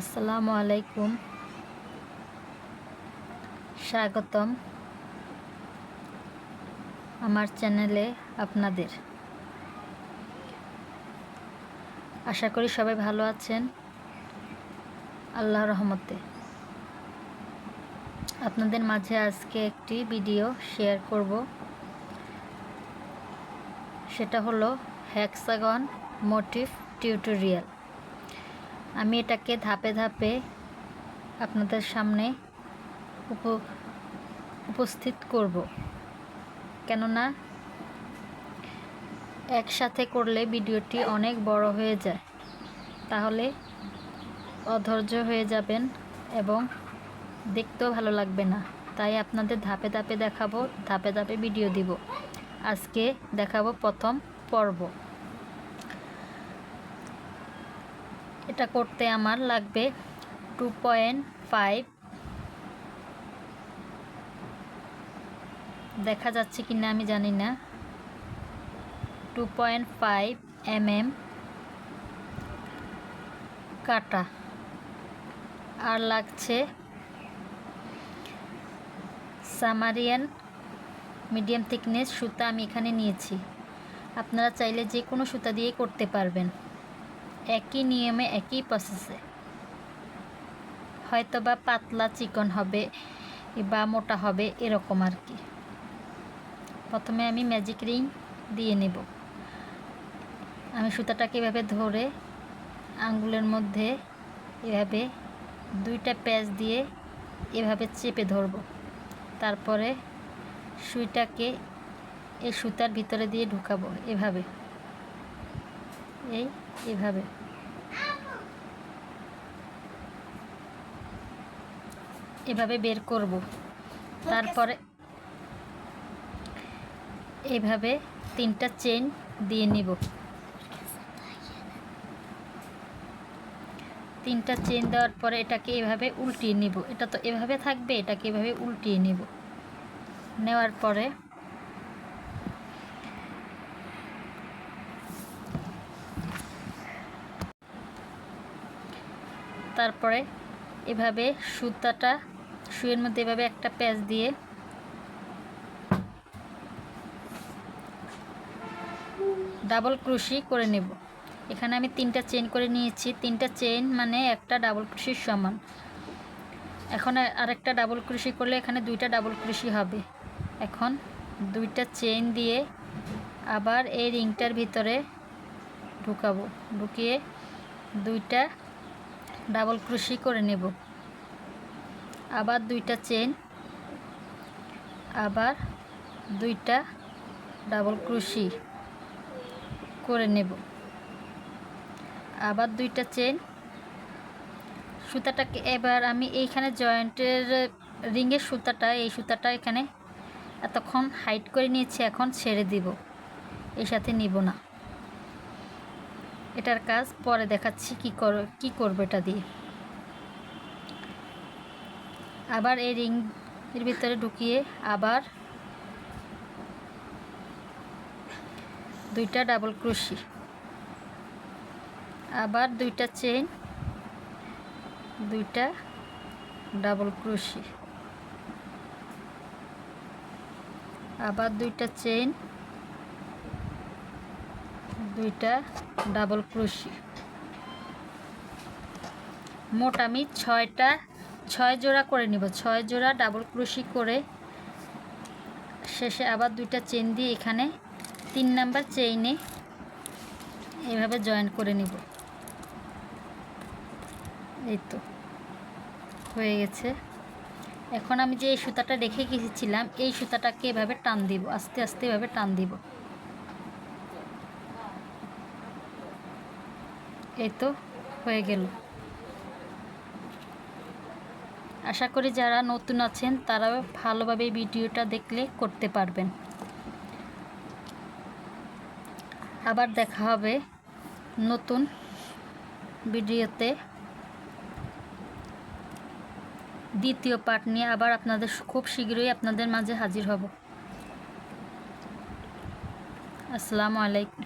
আসসালামু আলাইকুম। স্বাগতম আমার চ্যানেলে আপনাদের। আশা করি সবাই ভালো আছেন। আল্লাহ রহমতে। আপনাদের মাঝে আজকে একটি ভিডিও শেয়ার করব। সেটা হলো হ্যাক্সাগন মোটিভ টিউটোরিয়াল আমি এটাকে ধাপে ধাপে আপনাদের সামনে উপ উপস্থিত করব। কেননা একসাথে করলে ভিডিওটি অনেক বড় হয়ে যায়। তাহলে অধৈর্য হয়ে যাবেন এবং দেখতেও ভালো লাগবে না। তাই আপনাদের ধাপে ধাপে দেখাবো, ধাপে ধাপে ভিডিও দিব। আজকে দেখাবো প্রথম পর্ব। এটা করতে আমার লাগবে টু পয়েন্ট ফাইভ দেখা যাচ্ছে কি না আমি জানি না। Two point five M M কাটা। আর লাগছে সামারিয়ান মিডিয়াম থিকনেস সুতা আমি এখানে নিয়েছি। আপনারা চাইলে যে কোনো সুতা দিয়ে করতে পারবেন। একই নিয়মে, একই প্রসেসে হয়তো বা পাতলা চিকন হবে বা মোটা হবে, এরকম আর কি। প্রথমে আমি ম্যাজিক রিং দিয়ে নেব। আমি সুতাটাকে এভাবে ধরে আঙ্গুলের মধ্যে এভাবে দুইটা প্যাচ দিয়ে এভাবে চেপে ধরব। তারপরে সুইটাকে এই সুতার ভিতরে দিয়ে ঢুকাবো, এভাবে। এই এভাবে। এভাবে বের করব। তারপরে এভাবে তিনটা চেন দিয়ে নিব। তিনটা চেন দেওয়ার পরে এটাকে এভাবে উল্টিয়ে নিব। এটা তো এভাবে থাকবে এটাকে এভাবে উল্টিয়ে নিব। নেওয়ার পরে তারপরে এভাবে সুতাটা শুয়ের মধ্যে এভাবে একটা প্যাচ দিয়ে ডাবল ক্রুশি করে নেব। এখানে আমি তিনটা চেন করে নিয়েছি। তিনটা চেন মানে একটা ডাবল ক্রুশির সমান। এখন আরেকটা ডাবল ক্রুশি করলে এখানে দুইটা ডাবল ক্রুশি হবে। এখন দুইটা চেন দিয়ে আবার এই রিংটার ভিতরে ঢুকাবো। ঢুকিয়ে দুইটা ডাবল ক্রুশি করে নেব। আবার দুইটা চেন, আবার দুইটা ডাবল ক্রুশি করে নেব। আবার দুইটা চেন। সুতাটাকে এবার আমি এইখানে জয়েন্টের রিংয়ের সুতাটা, এই সুতাটা এখানে এতক্ষণ হাইট করে নিয়েছি, এখন ছেড়ে দিব। এর সাথে নিব না। এটার কাজ, পরে দেখাচ্ছি কি কর, কি করবে এটা দিয়ে। আবার এই রিং এর ভিতরে ঢুকিয়ে আবার দুইটা ডাবল ক্রুশি। আবার দুইটা চেন দুইটা ডাবল ক্রুশি। আবার দুইটা চেন দুইটা ডাবল ক্রুশি। মোট আমি ছয়টা, ছয় জোড়া করে নিব। ছয় জোড়া ডাবল ক্রুশি করে শেষে আবার দুইটা চেন দিয়ে এখানে তিন নাম্বার চেইনে এভাবে জয়েন করে নিব। এই তো, হয়ে গেছে। এখন আমি যে এই সুতাটা রেখে গেছিলাম, এই সুতাটাকে এভাবে টান দিব, আস্তে আস্তে এভাবে টান দিব। এই তো হয়ে গেল। আশা করি যারা নতুন আছেন তারা ভালোভাবে ভিডিওটা দেখলে করতে পারবেন। আবার দেখা হবে নতুন ভিডিওতে। দ্বিতীয় পার্ট নিয়ে আবার আপনাদের খুব শীঘ্রই আপনাদের মাঝে হাজির হব। আসসালামু আলাইকুম।